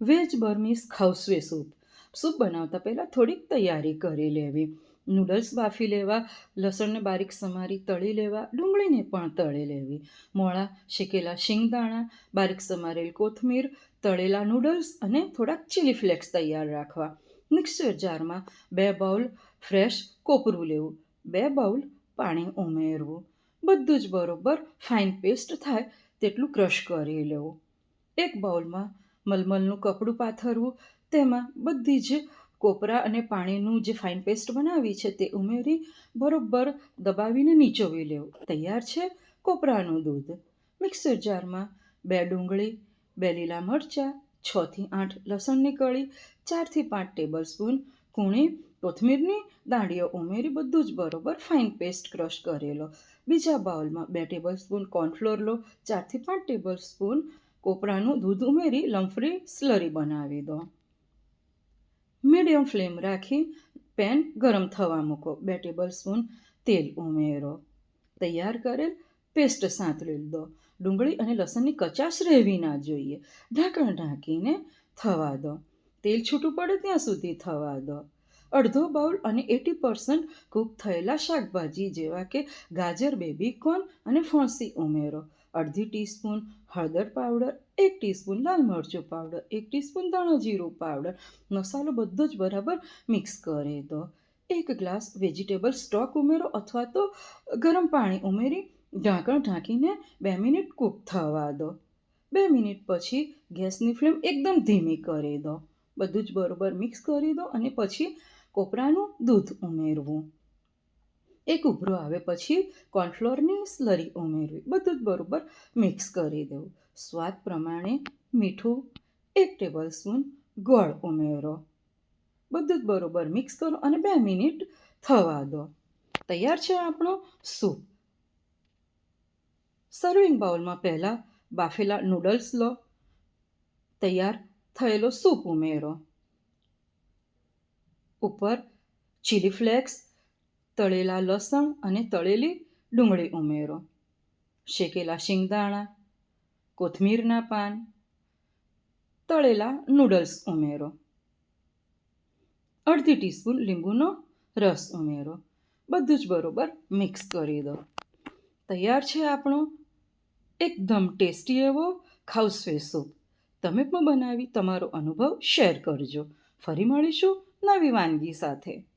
Veg Burmese khow suey soup. Soup બનાવતા પહેલાં થોડીક તૈયારી કરી લેવી. નૂડલ્સ બાફી લેવા, લસણને બારીક સમારી તળી લેવા, ડુંગળીને પણ તળી લેવી. મોળા, શેકેલા શિંગદાણા, બારીક સમારેલ કોથમીર, તળેલા નૂડલ્સ અને થોડાક ચીલી ફ્લેક્સ તૈયાર રાખવા. મિક્સર જારમાં બે બાઉલ ફ્રેશ કોપરું લેવું, બે બાઉલ પાણી ઉમેરવું. બધું જ બરોબર ફાઇન પેસ્ટ થાય તેટલું ક્રશ કરી લેવું. એક બાઉલમાં મલમલનું કપડું પાથરવું, તેમાં બધી જ કોપરા અને પાણીનું જે ફાઇન પેસ્ટ બનાવી છે તે ઉમેરી બરોબર દબાવીને નીચોવી લેવું. તૈયાર છે કોપરાનું દૂધ. મિક્સર જારમાં બે ડુંગળી, બે લીલા મરચાં છથી આઠ લસણની કળી ચારથી પાંચ ટેબલ સ્પૂન કૂણી, કોથમીરની દાંડીઓ ઉમેરી બધું જ બરોબર ફાઇન પેસ્ટ ક્રશ કરેલો. બીજા બાઉલમાં બે ટેબલ સ્પૂન કોર્નફ્લોર લો ચારથી પાંચ ટેબલ સ્પૂન કોપરાનું દૂધ ઉમેરી લંફરી સ્લરી બનાવી દો. મીડિયમ ફ્લેમ રાખી પેન ગરમ થવા મૂકો. બે ટેબલ સ્પૂન તેલ ઉમેરો. તૈયાર કરેલ પેસ્ટ સાંતળી દો. ડુંગળી અને લસણની કચાશ રહેવી ના જોઈએ. ઢાંકણ ઢાંકીને થવા દો. તેલ છૂટું પડે ત્યાં સુધી થવા દો. અડધો બાઉલ અને એટી પર્સન્ટ કૂક થયેલા શાકભાજી જેવા કે ગાજર બેબીકોર્ન અને ફણસી ઉમેરો. અડધી ટીસ્પૂન હળદર પાવડર, એક ટીસ્પૂન લાલ મરચું પાવડર, એક ટીસ્પૂન ધાણા જીરું પાવડર. મસાલો બધો જ બરાબર મિક્સ કરી દો એક ગ્લાસ વેજીટેબલ સ્ટોક ઉમેરો અથવા તો ગરમ પાણી ઉમેરી ઢાંકણ ઢાંકીને બે મિનિટ કૂક થવા દો. બે મિનિટ પછી ગેસની ફ્લેમ એકદમ ધીમી કરી દો. બધું જ બરોબર મિક્સ કરી દો અને પછી કોપરાનું દૂધ ઉમેરવું. એક ઉભરો આવે પછી કોર્નફ્લોરની સ્લરી ઉમેરવી. બધું જ બરોબર મિક્સ કરી દેવું. સ્વાદ પ્રમાણે મીઠું, એક ટેબલ સ્પૂન ગોળ ઉમેરો. બધું જ બરોબર મિક્સ કરો અને બે મિનિટ થવા દો. તૈયાર છે આપણો સૂપ. સર્વિંગ બાઉલમાં પહેલાં બાફેલા નૂડલ્સ લો. તૈયાર થયેલો સૂપ ઉમેરો. ઉપર ચીલી ફ્લેક્સ તળેલા લસણ અને તળેલી ડુંગળી ઉમેરો. શેકેલા શિંગદાણા, કોથમીરના પાન, તળેલા નૂડલ્સ ઉમેરો. અડધી ટીસ્પૂન લીંબુનો રસ ઉમેરો. બધું જ બરોબર મિક્સ કરી દો. તૈયાર છે આપણો એકદમ ટેસ્ટી એવો ખાઉસવે સૂપ. તમે પણ બનાવી તમારો અનુભવ શેર કરજો. ફરી મળીશું નવી વાનગી સાથે.